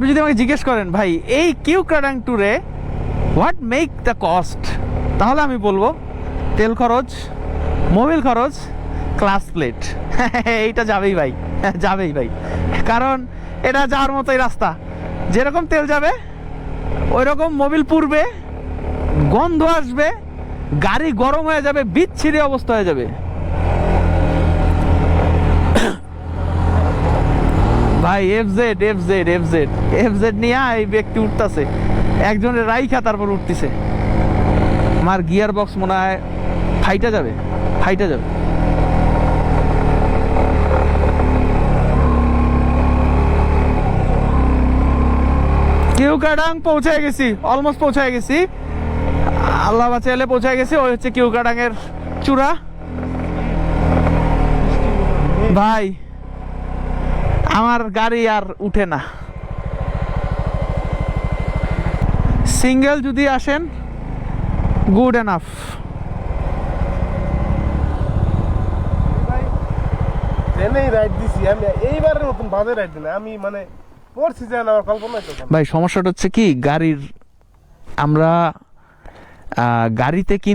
আপনি যদি আমাকে জিজ্ঞেস করেন, ভাই, এই কিউ ক্রাডাং ট্যুরে হোয়াট মেক দ্য কস্ট তাহলে আমি বলব, তেল খরচ, মোবিল খরচ ক্লাস প্লেট এইটা যাবেই ভাই যাবেই ভাই। কারণ এটা যাওয়ার মতোই রাস্তা। যেরকম তেল যাবে ওই রকম মোবিল পুড়বে, গন্ধ আসবে, গাড়ি গরম হয়ে যাবে, বিচ্ছিরি অবস্থা হয়ে যাবে। ভাই F Z F Z F Z F Z নিয়ে এই ব্যক্তি উঠতেছে। একজনের রাইখা তারপর উঠতেছে। আমার গিয়ার বক্স মনে হয় ফাইটা যাবে ফাইটা যাবে। কেউ কাডাং পৌঁছায় গেছি অলমোস্ট পৌঁছায় গেছি। আল্লাহ বাঁচাইলে পৌঁছায় গেছি, ওই হচ্ছে কিউ কাডাং এর চূড়া। ভাই আমার গাড়ি আর উঠে না। সিঙ্গেল যদি আসেন গুড এনাফ মানে ভাই সমস্যাটা হচ্ছে কি গাড়ির আমরা গাড়িতে কি